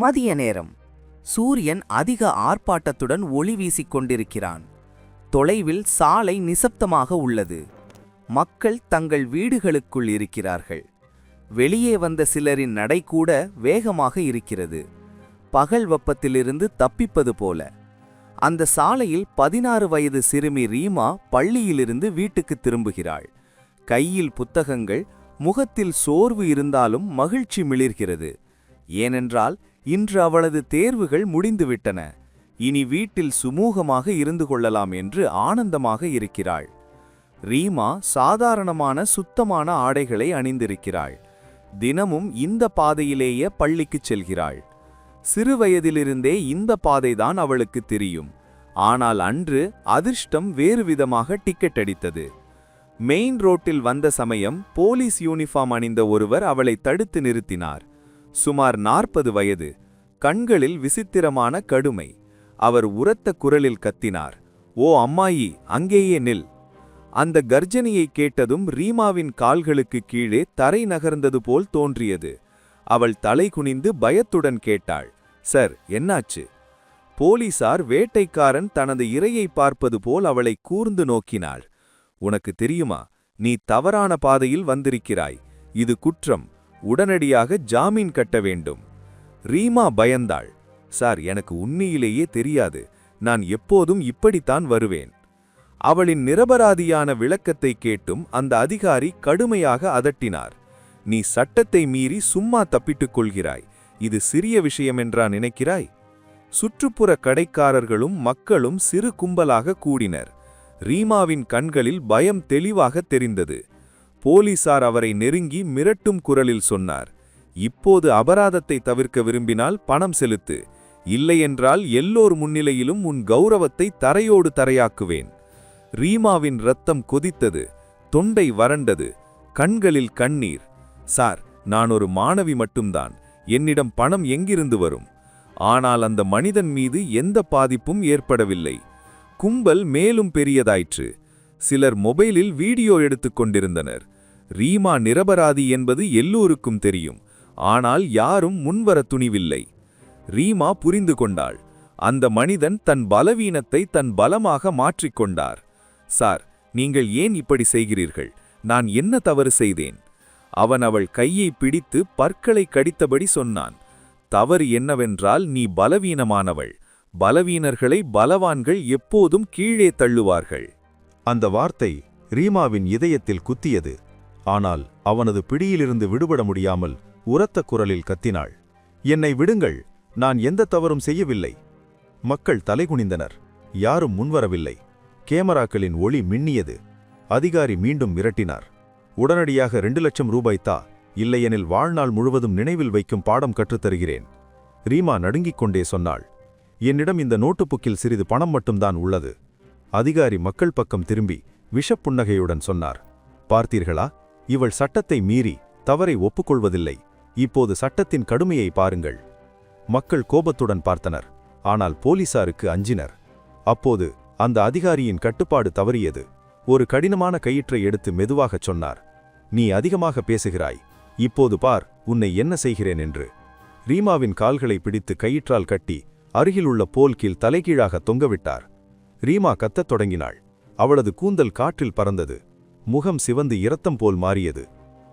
மதிய நேரம். சூரியன் அதிக ஆர்ப்பாட்டத்துடன் ஒளி வீசிக் கொண்டிருக்கிறான். தொலைவில் சாலை நிசப்தமாக உள்ளது. மக்கள் தங்கள் வீடுகளுக்குள் இருக்கிறார்கள். வெளியே வந்த சிலரின் நடை கூட வேகமாக இருக்கிறது. பகல் வெப்பத்திலிருந்து தப்பிப்பது போல. அந்த சாலையில் பதினாறு வயது சிறுமி ரீமா பள்ளியிலிருந்து வீட்டுக்கு திரும்புகிறாள். கையில் புத்தகங்கள் முகத்தில் சோர்வு இருந்தாலும் மகிழ்ச்சி மிளிர்கிறது. ஏனென்றால் இன்று அவளது தேர்வுகள் முடிந்துவிட்டன. இனி வீட்டில் சுமூகமாக இருந்து கொள்ளலாம் என்று ஆனந்தமாக இருக்கிறாள். ரீமா சாதாரணமான சுத்தமான ஆடைகளை அணிந்திருக்கிறாள். தினமும் இந்த பாதையிலேயே பள்ளிக்குச் செல்கிறாள். சிறுவயதிலிருந்தே இந்த பாதைதான் அவளுக்கு தெரியும். ஆனால் அன்று அதிர்ஷ்டம் வேறு விதமாக டிக்கெட் அடித்தது. மெயின் ரோட்டில் வந்த சமயம் போலீஸ் யூனிஃபார்ம் அணிந்த ஒருவர் அவளை தடுத்து நிறுத்தினார். சுமார் நாற்பது வயது கண்களில் விசித்திரமான கடுமை. அவர் உரத்த குரலில் கத்தினார் ஓ அம்மாயி அங்கேயே நில். அந்த கர்ஜனியை கேட்டதும் ரீமாவின் கால்களுக்கு கீழே தரை நகர்ந்தது போல் தோன்றியது. அவள் தலை குனிந்து பயத்துடன் கேட்டாள் சார் என்னாச்சு? போலீசார் வேட்டைக்காரன் தனது இரையை பார்ப்பது போல் அவளை கூர்ந்து நோக்கினாள். உனக்கு தெரியுமா நீ தவறான பாதையில் வந்திருக்கிறாய். இது குற்றம். உடனடியாக ஜாமீன் கட்ட வேண்டும். ரீமா பயந்தாள். சார் எனக்கு உண்மையிலேயே தெரியாது. நான் எப்போதும் இப்படித்தான் வருவேன். அவளின் நிரபராதியான விளக்கத்தை கேட்டும் அந்த அதிகாரி கடுமையாக அதட்டினார். நீ சட்டத்தை மீறி சும்மா தப்பிட்டுக் கொள்கிறாய். இது சிறிய விஷயமென்றா நினைக்கிறாய்? சுற்றுப்புற கடைக்காரர்களும் மக்களும் சிறு கும்பலாக கூடினர். ரீமாவின் கண்களில் பயம் தெளிவாக தெரிந்தது. போலீசார் அவரை நெருங்கி மிரட்டும் குரலில் சொன்னார். இப்போது அபராதத்தை தவிர்க்க விரும்பினால் பணம் செலுத்து. இல்லையென்றால் எல்லோர் முன்னிலையிலும் உன் கௌரவத்தை தரையோடு தரையாக்குவேன். ரீமாவின் ரத்தம் கொதித்தது. தொண்டை வறண்டது. கண்களில் கண்ணீர். சார் நான் ஒரு மாணவி மட்டும்தான். என்னிடம் பணம் எங்கிருந்து வரும்? ஆனால் அந்த மனிதன் மீது எந்த பாதிப்பும் ஏற்படவில்லை. கும்பல் மேலும் பெரியதாயிற்று. சிலர் மொபைலில் வீடியோ எடுத்துக் கொண்டிருந்தனர். ரீமா நிரபராதி என்பது எல்லோருக்கும் தெரியும். ஆனால் யாரும் முன்வர துணிவில்லை. ரீமா புரிந்து கொண்டாள். அந்த மனிதன் தன் பலவீனத்தை தன் பலமாக மாற்றிக்கொண்டார் சார் நீங்கள் ஏன் இப்படி செய்கிறீர்கள்? நான் என்ன தவறு செய்தேன்? அவன் அவள் கையை பிடித்து பற்களை கடித்தபடி சொன்னான். தவறு என்னவென்றால் நீ பலவீனமானவள். பலவீனர்களை பலவான்கள் எப்போதும் கீழே தள்ளுவார்கள். அந்த வார்த்தை ரீமாவின் இதயத்தில் குத்தியது. ஆனால் அவனது பிடியிலிருந்து விடுபட முடியாமல் உரத்த குரலில் கத்தினாள். என்னை விடுங்கள் நான் எந்த தவறும் செய்யவில்லை. மக்கள் தலைகுனிந்தனர். யாரும் முன்வரவில்லை. கேமராக்களின் ஒளி மின்னியது. அதிகாரி மீண்டும் மிரட்டினார். உடனடியாக ரெண்டு லட்சம் ரூபாய் தா. இல்லையெனில் வாழ்நாள் முழுவதும் நினைவில் வைக்கும் பாடம் கற்றுத்தருகிறேன் ரீமா நடுங்கிக் கொண்டே சொன்னாள். என்னிடம் இந்த நோட்டுப்புக்கில் சிறிது பணம் மட்டும்தான் உள்ளது. அதிகாரி மக்கள் பக்கம் திரும்பி விஷப்புன்னகையுடன் சொன்னார். பார்த்தீர்களா? இவள் சட்டத்தை மீறி தவறை ஒப்புக்கொள்வதில்லை. இப்போது சட்டத்தின் கடுமையை பாருங்கள். மக்கள் கோபத்துடன் பார்த்தனர். ஆனால் போலீசாருக்கு அஞ்சினர். அப்போது அந்த அதிகாரியின் கட்டுப்பாடு தவறியது. ஒரு கடினமான கயிற்றை எடுத்து மெதுவாகச் சொன்னார். நீ அதிகமாக பேசுகிறாய். இப்போது பார் உன்னை என்ன செய்கிறேன்? என்று. ரீமாவின் கால்களை பிடித்து கயிற்றால் கட்டி அருகிலுள்ள போல் கீழ் தலைகீழாக தொங்கவிட்டார். ரீமா கத்தத் தொடங்கினாள். அவளது கூந்தல் காற்றில் பறந்தது. முகம் சிவந்து இரத்தம் போல் மாறியது.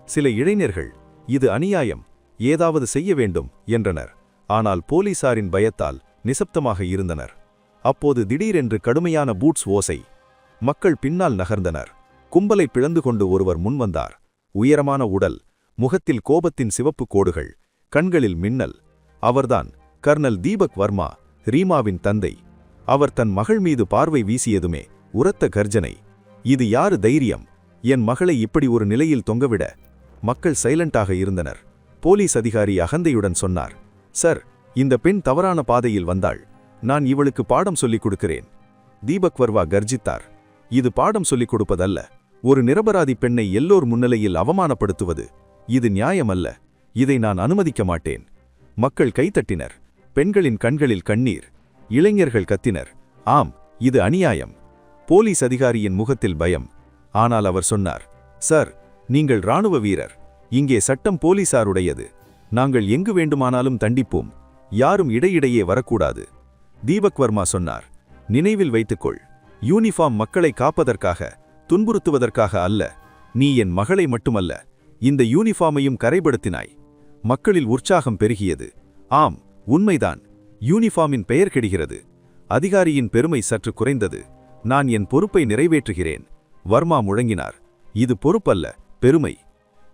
சில இளைஞர்கள் இது அநியாயம் ஏதாவது செய்ய வேண்டும் என்றனர். ஆனால் போலீசாரின் பயத்தால் நிசப்தமாக இருந்தனர். அப்போது திடீரென்று கடுமையான பூட்ஸ் ஓசை. மக்கள் பின்னால் நகர்ந்தனர். கும்பலை பிளந்து கொண்டு ஒருவர் முன்வந்தார் உயரமான உடல் முகத்தில் கோபத்தின் சிவப்பு கோடுகள் கண்களில் மின்னல். அவர்தான் கர்னல் தீபக் வர்மா ரீமாவின் தந்தை. அவர் தன் மகள் மீது பார்வை வீசியதுமே உரத்த கர்ஜனை. இது யாரு தைரியம்? என் மகளை இப்படி ஒரு நிலையில் தொங்கவிட மக்கள் சைலண்டாக இருந்தனர். போலீஸ் அதிகாரி அகந்தையுடன் சொன்னார் சார் இந்த பெண் தவறான பாதையில் வந்தாள். நான் இவளுக்கு பாடம் சொல்லிக் கொடுக்கிறேன். தீபக் வர்வா கர்ஜித்தார் இது பாடம் சொல்லிக் கொடுப்பதல்ல. ஒரு நிரபராதி பெண்ணை எல்லோர் முன்னிலையில் அவமானப்படுத்துவது இது நியாயமல்ல. இதை நான் அனுமதிக்க மாட்டேன். மக்கள் கைத்தட்டினர் பெண்களின் கண்களில் கண்ணீர் இளைஞர்கள் கத்தினர். ஆம் இது அநியாயம். போலீஸ் அதிகாரியின் முகத்தில் பயம் ஆனால் அவர் சொன்னார் சார் நீங்கள் இராணுவ வீரர். இங்கே சட்டம் போலீசாருடையது. நாங்கள் எங்கு வேண்டுமானாலும் தண்டிப்போம். யாரும் இடையிடையே வரக்கூடாது. தீபக் வர்மா சொன்னார் நினைவில் வைத்துக்கொள். யூனிஃபார்ம் மக்களை காப்பதற்காக துன்புறுத்துவதற்காக அல்ல. நீ என் மகளை மட்டுமல்ல. இந்த யூனிஃபார்மையும் கரைபடுத்தினாய் மக்களில் உற்சாகம் பெருகியது. ஆம் உண்மைதான். யூனிஃபார்மின் பெயர் கெடுகிறது. அதிகாரியின் பெருமை சற்று குறைந்தது. நான் என் பொறுப்பை நிறைவேற்றுகிறேன். வர்மா முழங்கினார். இது பொறுப்பல்ல பெருமை.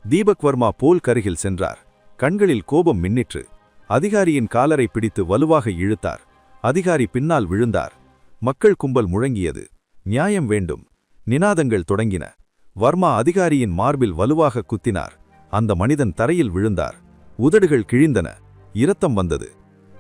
தீபக் வர்மா போல் கருகில் சென்றார். கண்களில் கோபம் மின்னிற்று. அதிகாரியின் காலரை பிடித்து வலுவாக இழுத்தார். அதிகாரி பின்னால் விழுந்தார். மக்கள் கும்பல் முழங்கியது. நியாயம் வேண்டும். நினாதங்கள் தொடங்கின. வர்மா அதிகாரியின் மார்பில் வலுவாக குத்தினார். அந்த மனிதன் தரையில் விழுந்தார். உதடுகள் கிழிந்தன. இரத்தம் வந்தது.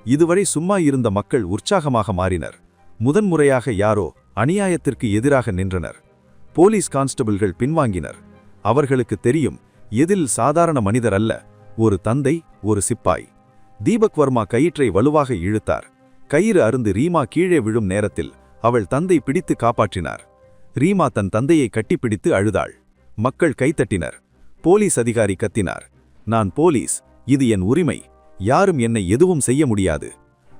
இதுவரை சும்மா இருந்த மக்கள் உற்சாகமாக மாறினர். முதன்முறையாக யாரோ அநியாயத்திற்கு எதிராக நின்றனர். போலீஸ் கான்ஸ்டபிள்கள் பின்வாங்கினர். அவர்களுக்கு தெரியும் எதில் சாதாரண மனிதர் அல்ல ஒரு தந்தை ஒரு சிப்பாய். தீபக் வர்மா கயிற்றை வலுவாக இழுத்தார். கயிறு அருந்து ரீமா கீழே விழும் நேரத்தில் அவள் தந்தை பிடித்து காப்பாற்றினார். ரீமா தன் தந்தையை கட்டிப்பிடித்து அழுதாள். மக்கள் கைத்தட்டினர் போலீஸ் அதிகாரி கத்தினார். நான் போலீஸ் இது என் உரிமை. யாரும் என்னை எதுவும் செய்ய முடியாது.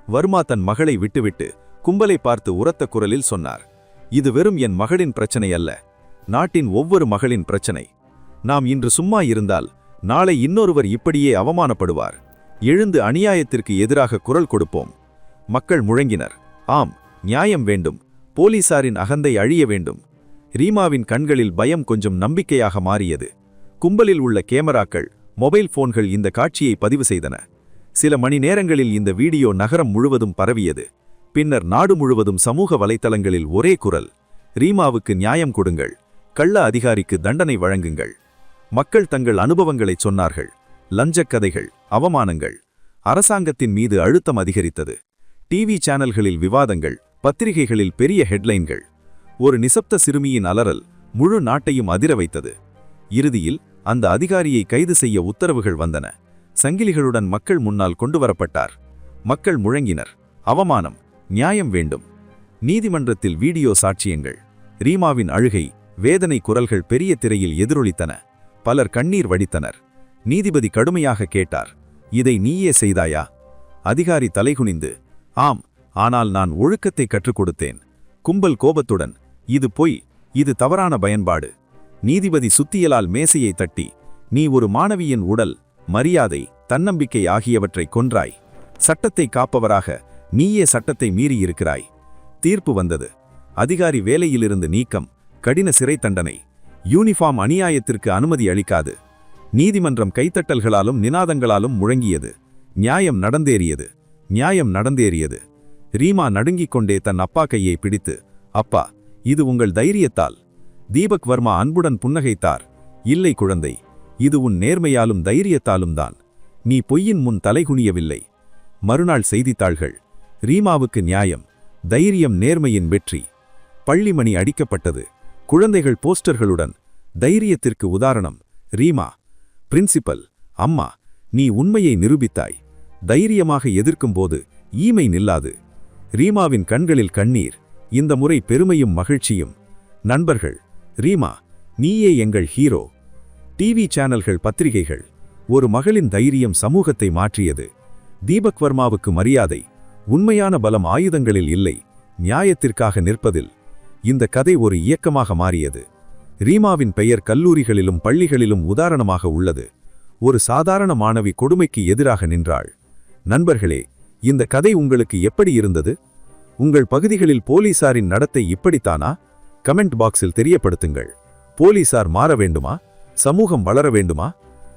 வர்மா தன் மகளை விட்டுவிட்டு கும்பலை பார்த்து உரத்த குரலில் சொன்னார். இது வெறும் என் மகளின் பிரச்சனை அல்ல. நாட்டின் ஒவ்வொரு மகளின் பிரச்சனை. நாம் இன்று சும்மா இருந்தால் நாளை இன்னொருவர் இப்படியே அவமானப்படுவார். எழுந்து அநியாயத்திற்கு எதிராக குரல் கொடுப்போம். மக்கள் முழங்கினர். ஆம் நியாயம் வேண்டும். போலீசாரின் அகந்தை அழிய வேண்டும். ரீமாவின் கண்களில் பயம் கொஞ்சம் நம்பிக்கையாக மாறியது. கும்பலில் உள்ள கேமராக்கள் மொபைல் போன்கள் இந்த காட்சியை பதிவு செய்தன. சில மணி நேரங்களில் இந்த வீடியோ நகரம் முழுவதும் பரவியது. பின்னர் நாடு முழுவதும் சமூக வலைத்தளங்களில் ஒரே குரல் ரீமாவுக்கு நியாயம் கொடுங்கள் கள்ள அதிகாரிக்கு தண்டனை வழங்குங்கள். மக்கள் தங்கள் அனுபவங்களை சொன்னார்கள் லஞ்சக் கதைகள் அவமானங்கள் அரசாங்கத்தின் மீது அழுத்தம் அதிகரித்தது டிவி சேனல்களில் விவாதங்கள் பத்திரிகைகளில் பெரிய ஹெட்லைன்கள் ஒரு நிசப்த சிறுமியின் அலறல் முழு நாட்டையும் அதிர வைத்தது. இறுதியில் அந்த அதிகாரியை கைது செய்ய உத்தரவுகள் வந்தன. சங்கிலிகளுடன் மக்கள் முன்னால் கொண்டு வரப்பட்டார் மக்கள் முழங்கினர். அவமானம் நியாயம் வேண்டும். நீதிமன்றத்தில் வீடியோ சாட்சியங்கள் ரீமாவின் அழுகை வேதனை குரல்கள் பெரிய திரையில் எதிரொலித்தன. பலர் கண்ணீர் வடித்தனர். நீதிபதி கடுமையாக கேட்டார் இதை நீயே செய்தாயா? அதிகாரி தலைகுனிந்து ஆம் ஆனால் நான் ஒழுக்கத்தை கற்றுக் கொடுத்தேன். கும்பல் கோபத்துடன் இது பொய் இது தவறான பயன்பாடு. நீதிபதி சுத்தியலால் மேசையை தட்டி நீ ஒரு மாணவியின் உடல் மரியாதை தன்னம்பிக்கை ஆகியவற்றை கொன்றாய். சட்டத்தை காப்பவராக நீயே சட்டத்தை மீறியிருக்கிறாய். தீர்ப்பு வந்தது. அதிகாரி வேலையிலிருந்து நீக்கம் கடின சிறை தண்டனை யூனிஃபார்ம் அநியாயத்திற்கு அனுமதி அளிக்காது. நீதிமன்றம் கைத்தட்டல்களாலும் நினாதங்களாலும் முழங்கியது. நியாயம் நடந்தேறியது. நியாயம் நடந்தேறியது. ரீமா நடுங்கிக் கொண்டே தன் அப்பா கையை பிடித்து அப்பா இது உங்கள் தைரியத்தால். தீபக் வர்மா அன்புடன் புன்னகைத்தார். இல்லை குழந்தை இது உன் நேர்மையாலும் தைரியத்தாலும் தான். நீ பொய்யின் முன் தலைகுனியவில்லை மறுநாள் செய்தித்தாள்கள். ரீமாவுக்கு நியாயம் தைரியம் நேர்மையின் வெற்றி. பள்ளிமணி அடிக்கப்பட்டது. குழந்தைகள் போஸ்டர்களுடன் தைரியத்திற்கு உதாரணம் ரீமா பிரின்சிபல் அம்மா நீ உண்மையை நிரூபித்தாய். தைரியமாக எதிர்க்கும்போது ஈமை நில்லாது. ரீமாவின் கண்களில் கண்ணீர் இந்த முறை பெருமையும் மகிழ்ச்சியும். நண்பர்கள் ரீமா நீயே எங்கள் ஹீரோ. டிவி சேனல்கள் பத்திரிகைகள் ஒரு மகளின் தைரியம் சமூகத்தை மாற்றியது. தீபக் வர்மாவுக்கு மரியாதை உண்மையான பலம் ஆயுதங்களில் இல்லை நியாயத்திற்காக நிற்பதில். இந்த கதை ஒரு இயக்கமாக மாறியது. ரீமாவின் பெயர் கல்லூரிகளிலும் பள்ளிகளிலும் உதாரணமாக உள்ளது. ஒரு சாதாரண மாணவி கொடுமைக்கு எதிராக நின்றாள். நண்பர்களே இந்த கதை உங்களுக்கு எப்படி இருந்தது? உங்கள் பகுதிகளில் போலீசாரின் நடத்தை இப்படித்தானா? கமெண்ட் பாக்ஸில் தெரியப்படுத்துங்கள். போலீசார் மாற வேண்டுமா? சமூகம் வளர வேண்டுமா?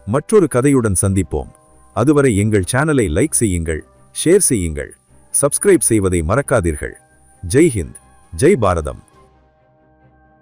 மற்றொரு கதையுடன் சந்திப்போம். அதுவரை எங்கள் சேனலை லைக் செய்யுங்கள் ஷேர் செய்யுங்கள். சப்ஸ்கிரைப் செய்வதை மறக்காதீர்கள். ஜெய் ஹிந்த். ஜெய் பாரதம்.